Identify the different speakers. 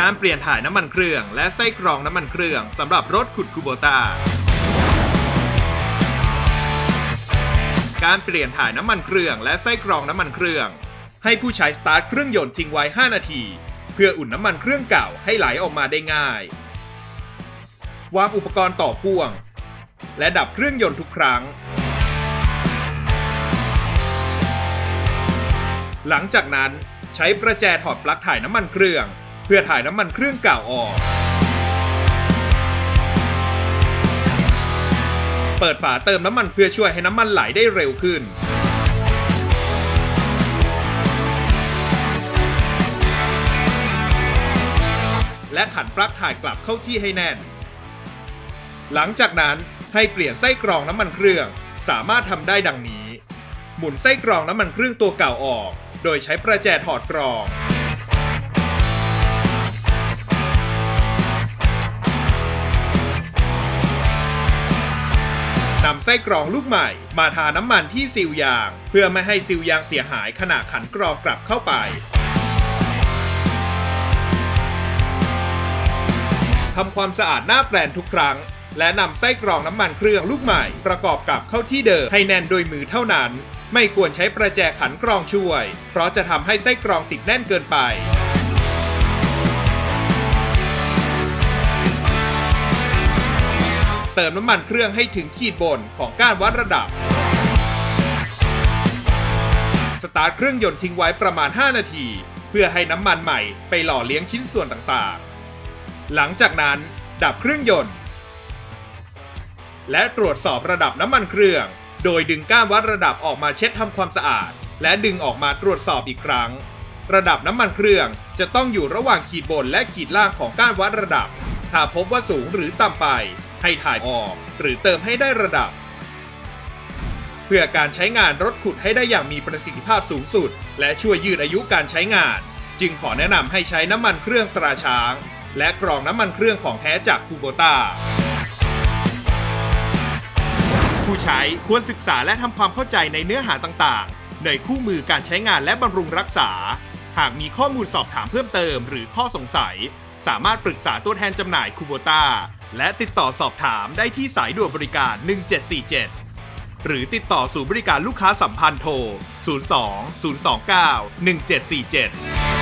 Speaker 1: การเปลี่ยนถ่ายน้ำมันเครื่อง และไส้กรองน้ำมันเครื่องสำหรับรถขุดคูโบตาการเปลี่ยนถ่ายน้ำมันเครื่องและไส้กรองน้ำมันเครื่อง ให้ผู้ใช้สตาร์ทเครื่องยนต์ทิ้งไว้ 5 นาที เพื่ออุ่นน้ำมันเครื่องเก่าให้ไหลออกมาได้ง่าย วางอุปกรณ์ต่อพ่วง และดับเครื่องยนต์ทุกครั้ง หลังจากนั้นใช้ประแจถอดปลั๊กถ่ายน้ำมันเครื่อง พื่อถ่ายน้ำมันเครื่องเก่าออก เปิดฝาเติมน้ำมันเพื่อช่วยให้น้ำมันไหลได้เร็วขึ้น และขันปลั๊กถ่ายกลับเข้าที่ให้แน่น หลังจากนั้นให้เปลี่ยนไส้กรองน้ำมันเครื่อง สามารถทำได้ดังนี้ หมุนไส้กรองน้ำมันเครื่องตัวเก่าออก โดยใช้ประแจถอดกรอง นำไส้กรองลูกใหม่ มาทาน้ำมันที่ซีลยาง เพื่อไม่ให้ซีลยางเสียหายขณะขันกรองกลับเข้าไปทำความสะอาดหน้าแปลนทุกครั้ง และนำไส้กรองน้ำมันเครื่องลูกใหม่ ประกอบกับเข้าที่เดิมให้แน่นโดยมือเท่านั้น ไม่ควรใช้ประแจขันกรองช่วย เพราะจะทำให้ไส้กรองติดแน่นเกินไป ติมน้ำมันเครื่องให้ถึงขีดบนของก้านวัดระดับ สตาร์ทเครื่องยนต์ทิ้งไว้ประมาณ 5 นาที เพื่อให้น้ำมันใหม่ไปหล่อเลี้ยงชิ้นส่วนต่างๆ หลังจากนั้นดับเครื่องยนต์ และตรวจสอบระดับน้ำมันเครื่อง โดยดึงก้านวัดระดับออกมาเช็ดทำความสะอาด และดึงออกมาตรวจสอบอีกครั้ง ระดับน้ำมันเครื่องจะต้องอยู่ระหว่างขีดบนและขีดล่างของก้านวัดระดับ ถ้าพบว่าสูงหรือต่ำไป ให้ถ่ายออก หรือเติมให้ได้ระดับ เพื่อการใช้งานรถขุดให้ได้อย่างมีประสิทธิภาพสูงสุด และช่วยยืดอายุการใช้งาน จึงขอแนะนำให้ใช้น้ำมันเครื่องตราช้าง และกรองน้ำมันเครื่องของแท้จากคูโบตาผู้ใช้ควรศึกษาและทำความเข้าใจในเนื้อหาต่างๆ ในคู่มือการใช้งานและบำรุงรักษา หากมีข้อมูลสอบถามเพิ่มเติมหรือข้อสงสัย สามารถปรึกษาตัวแทนจำหน่ายคูโบตา และติดต่อสอบถามได้ที่สายด่วนบริการ 1747 หรือติดต่อศูนย์บริการลูกค้าสัมพันธ์โทร 02 029 1747